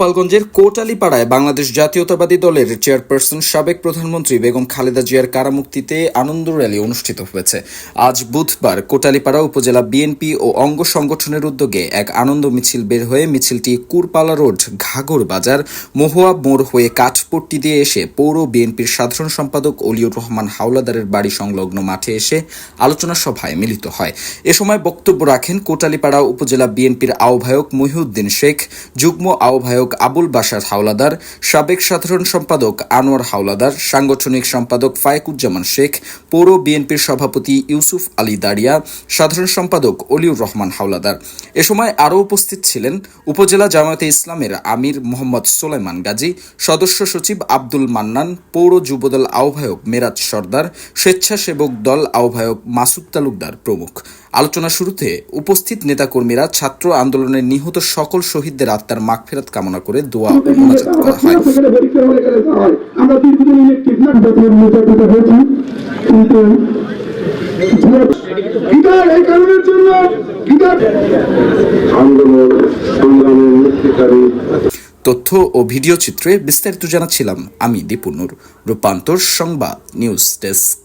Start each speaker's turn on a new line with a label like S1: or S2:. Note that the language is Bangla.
S1: গোপালগঞ্জের কোটালীপাড়ায় বাংলাদেশ জাতীয়তাবাদী দলের চেয়ারপারসন সাবেক প্রধানমন্ত্রী বেগম খালেদা জিয়ার কারামুক্তিতে আনন্দ র্যালি অনুষ্ঠিত হয়েছে। আজ বুধবার কোটালীপাড়া উপজেলা বিএনপি ও অঙ্গ সংগঠনের উদ্যোগে এক আনন্দ মিছিল বের হয়ে মিছিলটি কুরপালা রোড ঘাগর বাজার, মহুয়া মোড় হয়ে কাঠপট্টি দিয়ে এসে পৌর বিএনপির সাধারণ সম্পাদক অলিউর রহমান হাওলাদারের বাড়ি সংলগ্ন মাঠে এসে আলোচনা সভায় মিলিত হয়। এ সময় বক্তব্য রাখেন কোটালীপাড়া উপজেলা বিএনপির আহ্বায়ক মহিউদ্দিন শেখ, যুগ্ম আহ্বায়ক আবুল বাশার হাওলাদার, সাবেক সাধারণ সম্পাদক আনোয়ার হাওলাদার, সাংগঠনিক সম্পাদক ফায়েকুজ্জামান শেখ, পৌর বিএনপির সভাপতি ইউসুফ আলী দারিয়া সাধারণ সম্পাদক অলিউর রহমান হাওলাদার। এ সময় আরও উপস্থিত ছিলেন উপজেলা জামায়াতে ইসলামের আমির মোহাম্মদ সোলাইমান গাজী, সদস্য সচিব আব্দুল মান্নান, পৌর যুবদল আহ্বায়ক মেরাজ সর্দার, স্বেচ্ছাসেবক দল আহ্বায়ক মাসুদ তালুকদার প্রমুখ। আলোচনা শুরুতে উপস্থিত নেতাকর্মীরা ছাত্র আন্দোলনের নিহত সকল শহীদদের আত্মার মাগফেরাত কামনা করে দোয়া ও মোনাজাত করা হয়। তথ্য ও ভিডিও চিত্রে বিস্তারিত জানাচ্ছিলাম আমি দীপুনুর রূপান্তর সংবাদ নিউজ ডেস্ক।